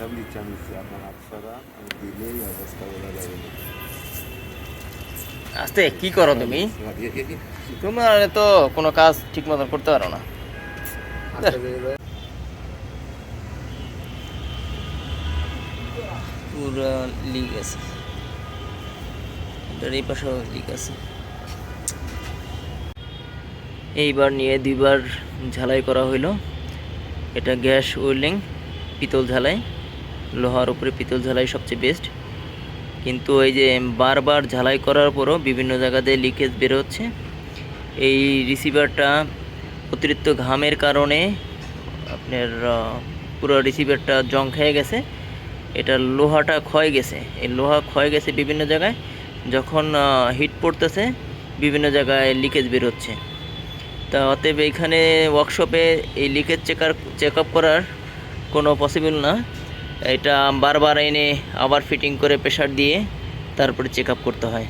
আমি দিচ্ছি আমি আপনার হাত আমি দিলেই অবস্থা বলা আস্তে, কি করো তুমি? তোমার তো কোনো কাজ ঠিক মতন করতে পারো না। পুরো লিক আছে। এই পাশেও লিক আছে। এইবার নিয়ে দুইবার ঝালাই করা হইল। এটা গ্যাস ওয়েল্ডিং পিতল ঝালাই। লোহার উপরে পিতল ঝালাই সবচেয়ে বেস্ট কিন্তু ওই যে বারবার ঝালাই করার পরও বিভিন্ন জায়গাতে লিকেজ বের হচ্ছে এই রিসিভারটা অতিরিক্ত ঘামের কারণে আপনার পুরো রিসিভারটা জং খেয়ে গেছে। এটা লোহাটা ক্ষয় গেছে। এই লোহা ক্ষয় গেছে বিভিন্ন জায়গায়। যখন হিট পড়তেছে, বিভিন্ন জায়গায় লিকেজ বের হচ্ছে তা অতএব এখানে ওয়ার্কশপে এই লিকেজ চেকার চেক আপ করার কোনো পসিবল না। এটা বারবার এনে আবার ফিটিং করে প্রেশার দিয়ে তারপরে চেক করতে হয়।